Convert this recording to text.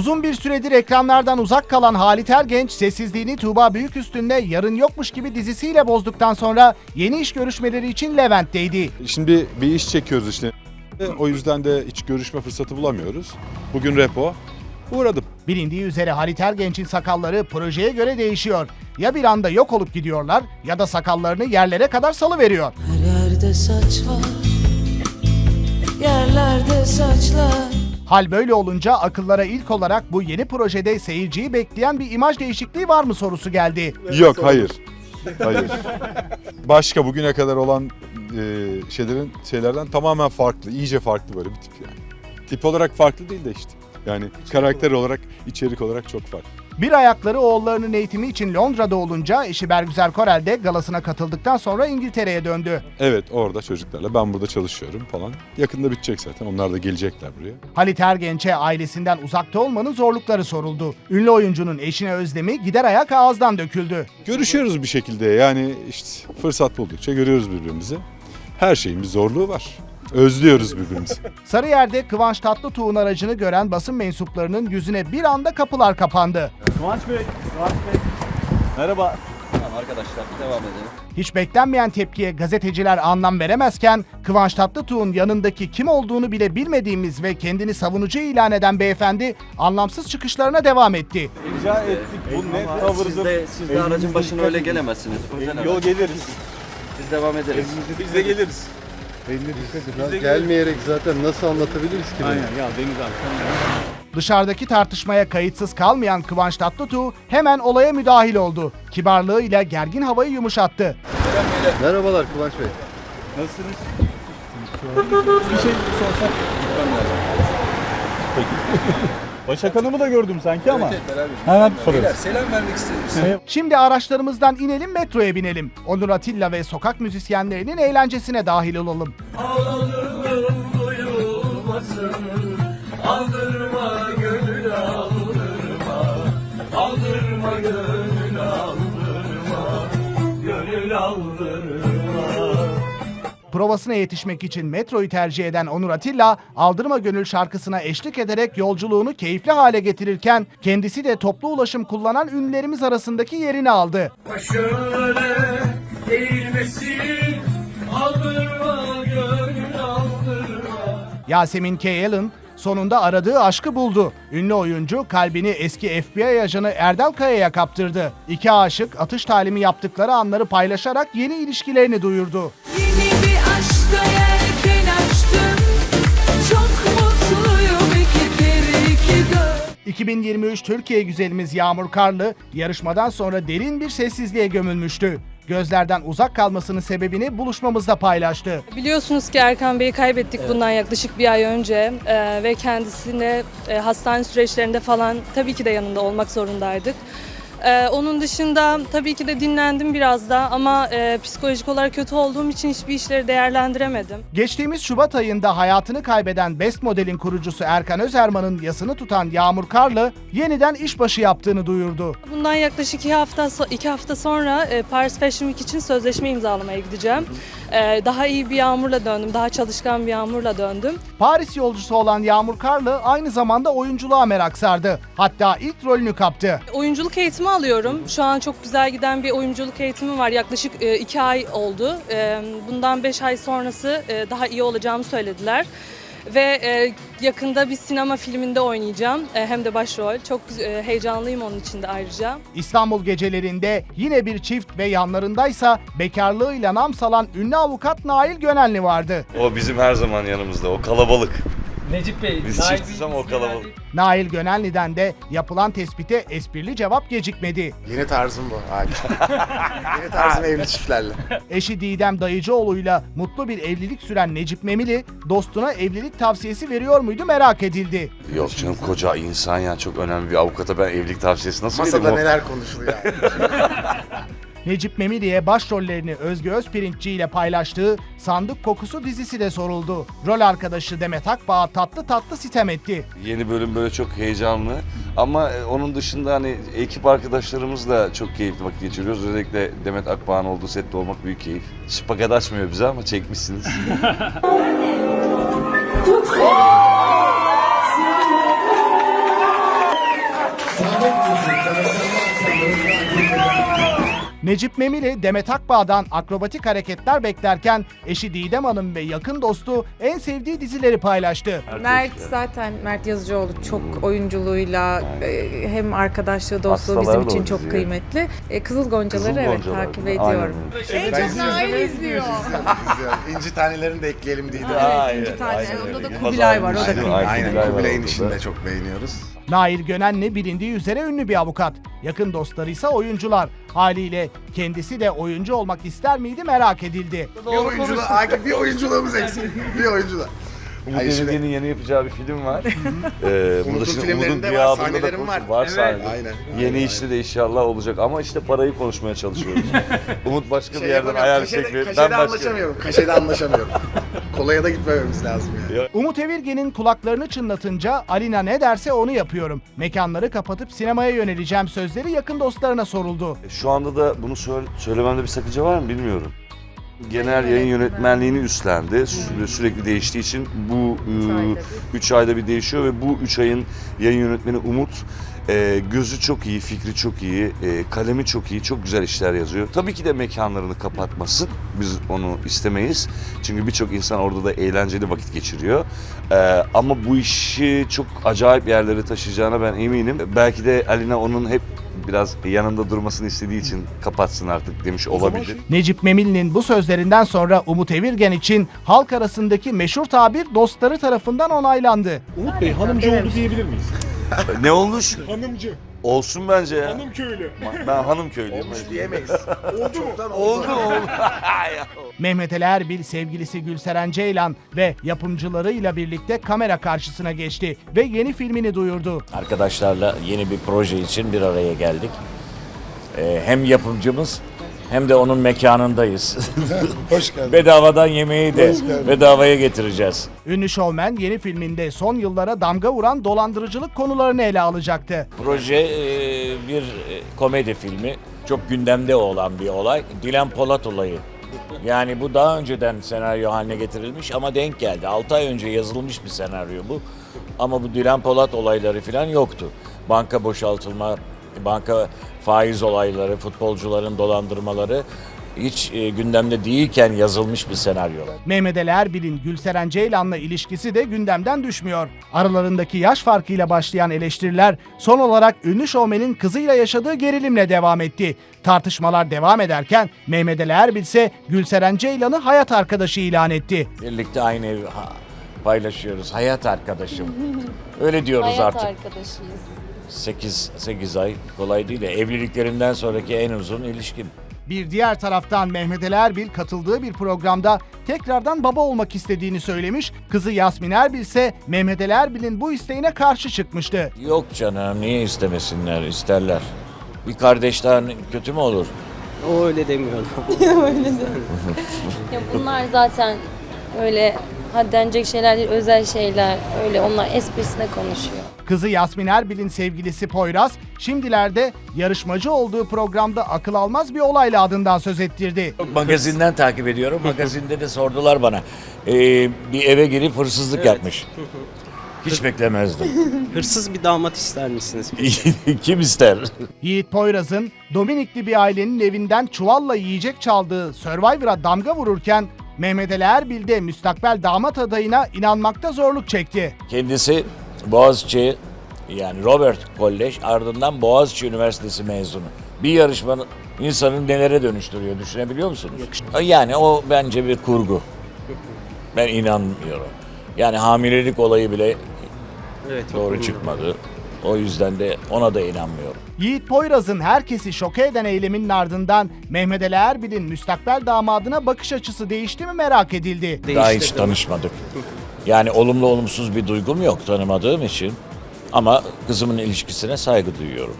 Uzun bir süredir ekranlardan uzak kalan Halit Ergenç, sessizliğini Tuğba Büyüküstün'de Yarın Yokmuş gibi dizisiyle bozduktan sonra yeni iş görüşmeleri için Levent'teydi. Şimdi bir iş çekiyoruz işte. O yüzden de hiç görüşme fırsatı bulamıyoruz. Bugün repo. Uğradım. Bilindiği üzere Halit Ergenç'in sakalları projeye göre değişiyor. Ya bir anda yok olup gidiyorlar ya da sakallarını yerlere kadar salıveriyor. Her yerde saç var Yerlerde saçlar Hal böyle olunca akıllara ilk olarak bu yeni projede seyirciyi bekleyen bir imaj değişikliği var mı sorusu geldi. Yok hayır. Hayır. Başka bugüne kadar olan e, şeylerin şeylerden tamamen farklı. iyice farklı böyle bir tip yani. Tip olarak farklı değil de işte. Yani karakter olarak, içerik olarak çok farklı. Bir ayakları oğullarının eğitimi için Londra'da olunca eşi Bergüzar Korel de galasına katıldıktan sonra İngiltere'ye döndü. Evet orada çocuklarla ben burada çalışıyorum falan. Yakında bitecek zaten. Onlar da gelecekler buraya. Halit Ergenç'e ailesinden uzakta olmanın zorlukları soruldu. Ünlü oyuncunun eşine özlemi gider ayak ağızdan döküldü. Görüşüyoruz bir şekilde yani işte fırsat buldukça görüyoruz birbirimizi. Her şeyin bir zorluğu var. Özlüyoruz birbirimizi. Sarıyer'de Kıvanç Tatlıtuğ'un aracını gören basın mensuplarının yüzüne bir anda kapılar kapandı. Kıvanç Bey, Kıvanç Bey. Merhaba. Tamam arkadaşlar devam edelim. Hiç beklenmeyen tepkiye gazeteciler anlam veremezken Kıvanç Tatlıtuğ'un yanındaki kim olduğunu bile bilmediğimiz ve kendini savunucu ilan eden beyefendi anlamsız çıkışlarına devam etti. Rica ettik. Bu ne Siz tavırdır? de, siz de aracın başına öyle gelemezsiniz. Yol geliriz. Biz devam ederiz. Biz de geliriz. Belli dikkat edin. Gelmeyerek zaten nasıl anlatabiliriz ki? bunu? Aynen ya Deniz abi. Dışarıdaki tartışmaya kayıtsız kalmayan Kıvanç Tatlıtuğ hemen olaya müdahil oldu. Kibarlığıyla gergin havayı yumuşattı. Merhabalar Kıvanç Bey. Nasılsınız? Bir şey sorsak. Peki. Başak Hanım'ı da gördüm sanki ama. Hemen soruyoruz. selam vermek istedim. Şimdi araçlarımızdan inelim metroya binelim. Onur Atilla ve sokak müzisyenlerinin eğlencesine dahil olalım. Provasına yetişmek için metroyu tercih eden Onur Atilla, Aldırma Gönül şarkısına eşlik ederek yolculuğunu keyifli hale getirirken kendisi de toplu ulaşım kullanan ünlülerimiz arasındaki yerini aldı. Eğilmesin Aldırma gönül aldırma Yasemin K. Allen sonunda aradığı aşkı buldu. Ünlü oyuncu kalbini eski FBI ajanı Erdal Kaya'ya kaptırdı. İki aşık atış talimi yaptıkları anları paylaşarak yeni ilişkilerini duyurdu. 2023 Türkiye güzelimiz Yağmur Karlı yarışmadan sonra derin bir sessizliğe gömülmüştü. Gözlerden uzak kalmasının sebebini buluşmamızda paylaştı. Biliyorsunuz ki Erkan Bey'i kaybettik bundan yaklaşık bir ay önce Ee, ve kendisine e, hastane süreçlerinde falan tabii ki de yanında olmak zorundaydık. Ee, onun dışında tabii ki de dinlendim biraz da ama e, psikolojik olarak kötü olduğum için hiçbir işleri değerlendiremedim. Geçtiğimiz Şubat ayında hayatını kaybeden Best Model'in kurucusu Erkan Özerman'ın yasını tutan Yağmur Karlı yeniden işbaşı yaptığını duyurdu. Bundan yaklaşık iki hafta iki hafta sonra e, Paris Fashion Week için sözleşme imzalamaya gideceğim. Ee, daha iyi bir yağmurla döndüm, daha çalışkan bir yağmurla döndüm. Paris yolcusu olan Yağmur Karlı aynı zamanda oyunculuğa merak sardı. Hatta ilk rolünü kaptı. Oyunculuk eğitimi alıyorum. Şu an çok güzel giden bir oyunculuk eğitimi var. Yaklaşık e, iki ay oldu. E, Bundan beş ay sonrası e, daha iyi olacağımı söylediler. Ve e, yakında bir sinema filminde oynayacağım. E, Hem de başrol. Çok e, heyecanlıyım onun için de ayrıca. İstanbul gecelerinde yine bir çift ve yanlarındaysa bekarlığıyla nam salan ünlü avukat Nail Gönenli vardı. O bizim her zaman yanımızda. O kalabalık. Necip Bey Biz Nail çiftiz Bey ama o ismi kalabalık. verdi. Nail Gönenli'den de yapılan tespite esprili cevap gecikmedi. Yeni tarzım bu. Yeni tarzım evli çiftlerle. Eşi Didem Dayıcıoğlu'yla mutlu bir evlilik süren Necip Memili dostuna evlilik tavsiyesi veriyor muydu merak edildi. Yok canım koca insan ya çok önemli bir avukata ben evlilik tavsiyesi nasıl vereyim Masada o? neler konuşuluyor. Necip Memili'ye başrollerini Özgü Özpirinççi ile paylaştığı Sandık Kokusu dizisi de soruldu. Rol arkadaşı Demet Akbağ tatlı tatlı sitem etti. Yeni bölüm böyle çok heyecanlı ama e, onun dışında hani ekip arkadaşlarımızla çok keyifli vakit geçiriyoruz. Özellikle Demet Akbağ'ın olduğu sette olmak büyük keyif. Şıpakat açmıyor bize ama çekmişsiniz. Necip Memili, Demet Akbağ'dan akrobatik hareketler beklerken eşi Didem Hanım ve yakın dostu en sevdiği dizileri paylaştı. Mert zaten Mert Yazıcıoğlu çok oyunculuğuyla e, hem arkadaşlığı dostluğu Hastalar bizim da için o çok diziye. kıymetli. E, Kızıl Goncaları evet Goncalar. takip Aynen ediyorum. En çok Nail izliyor. İnci tanelerini de ekleyelim diye. Aa, İnci evet, tane. aynen Onda da Kubilay var, o da Kubilay. Aynen Kubilay var Kubilay'ın orada işini de çok beğeniyoruz. Nail Gönenli bilindiği üzere ünlü bir avukat. Yakın dostları ise oyuncular. Haliyle kendisi de oyuncu olmak ister miydi merak edildi. Bir oyunculuğa, Akif bir oyunculuğumuz eksik. Bir oyunculuğa. Umut Hayır, şimdi- Demirgen'in yeni yapacağı bir film var. ee, Umut'un şimdi filmlerinde var, gıyabında da sahnelerim var. Var sahnede. Aynen. Yeni Aynen. işte de inşallah olacak ama işte parayı konuşmaya çalışıyoruz. Umut başka Şey bir yerden ayar kaşede- çekiyor. Kaşede Ben başka. anlaşamıyorum. Kaşede anlaşamıyorum. Kolaya da gitmememiz lazım Umut Evirgen'in kulaklarını çınlatınca Alina ne derse onu yapıyorum. Mekanları kapatıp sinemaya yöneleceğim sözleri yakın dostlarına soruldu. Şu anda da bunu söyle, söylememde bir sakınca var mı bilmiyorum. Genel yayın yönetmenliğini üstlendi. Sü- Sürekli değiştiği için bu ayda 3 ayda bir değişiyor ve bu 3 ayın yayın yönetmeni Umut e, gözü çok iyi, fikri çok iyi, e, kalemi çok iyi, çok güzel işler yazıyor. Tabii ki de mekanlarını kapatmasın. Biz onu istemeyiz. Çünkü birçok insan orada da eğlenceli vakit geçiriyor. E, ama bu işi çok acayip yerlere taşıyacağına ben eminim. Belki de Alina onun hep biraz yanında durmasını istediği için kapatsın artık demiş olabilir. Necip Memil'in bu sözlerinden sonra Umut Evirgen için halk arasındaki meşhur tabir dostları tarafından onaylandı. Umut Bey hanımcı oldu diyebilir miyiz? ne olmuş? Hanımcı. Olsun bence ya. Hanım köylü. Ben hanım köylüyüm. Olmuş diyemeyiz. Oldu mu? Oldu oldu. Mehmet Ali Erbil sevgilisi Gülseren Ceylan ve yapımcılarıyla birlikte kamera karşısına geçti ve yeni filmini duyurdu. Arkadaşlarla yeni bir proje için bir araya geldik. Ee, hem yapımcımız hem de onun mekanındayız. Hoş geldin. Bedavadan yemeği de bedavaya getireceğiz. Ünlü şovmen yeni filminde son yıllara damga vuran dolandırıcılık konularını ele alacaktı. Proje e, bir e, komedi filmi. Çok gündemde olan bir olay. Dilan Polat olayı. Yani bu daha önceden senaryo haline getirilmiş ama denk geldi. 6 ay önce yazılmış bir senaryo bu. Ama bu Dilan Polat olayları falan yoktu. Banka boşaltılma, banka faiz olayları, futbolcuların dolandırmaları hiç e, gündemde değilken yazılmış bir senaryo. Mehmet Ali Erbil'in Gülseren Ceylan'la ilişkisi de gündemden düşmüyor. Aralarındaki yaş farkıyla başlayan eleştiriler son olarak ünlü şovmenin kızıyla yaşadığı gerilimle devam etti. Tartışmalar devam ederken Mehmet Ali Erbil ise Gülseren Ceylan'ı hayat arkadaşı ilan etti. Birlikte aynı evi ha- paylaşıyoruz. Hayat arkadaşım. Öyle diyoruz Hayat artık. arkadaşıyız. 8 8 ay kolay değil de evliliklerinden sonraki en uzun ilişkim. Bir diğer taraftan Mehmet Ali Erbil katıldığı bir programda tekrardan baba olmak istediğini söylemiş. Kızı Yasmin Erbil ise Mehmet Ali Erbil'in bu isteğine karşı çıkmıştı. Yok canım niye istemesinler isterler. Bir kardeşten kötü mü olur? O öyle demiyor. Ya bunlar zaten öyle haddenecek şeyler değil, özel şeyler. Öyle onlar esprisine konuşuyor. Kızı Yasmin Erbil'in sevgilisi Poyraz, şimdilerde yarışmacı olduğu programda akıl almaz bir olayla adından söz ettirdi. Magazinden takip ediyorum. Magazinde de sordular bana. Ee, bir eve girip hırsızlık yapmış. Hiç beklemezdim. Hırsız bir damat ister misiniz? Kim ister? Yiğit Poyraz'ın Dominikli bir ailenin evinden çuvalla yiyecek çaldığı Survivor'a damga vururken Mehmet Ali Erbil de müstakbel damat adayına inanmakta zorluk çekti. Kendisi Boğaziçi yani Robert College ardından Boğaziçi Üniversitesi mezunu. Bir yarışmanın insanı nelere dönüştürüyor düşünebiliyor musunuz? Yani o bence bir kurgu. Ben inanmıyorum. Yani hamilelik olayı bile Evet. doğru çıkmadı. O yüzden de ona da inanmıyorum. Yiğit Poyraz'ın herkesi şoke eden eyleminin ardından Mehmet Ali Erbil'in müstakbel damadına bakış açısı değişti mi merak edildi. Daha hiç tanışmadık. Yani olumlu olumsuz bir duygum yok tanımadığım için. Ama kızımın ilişkisine saygı duyuyorum.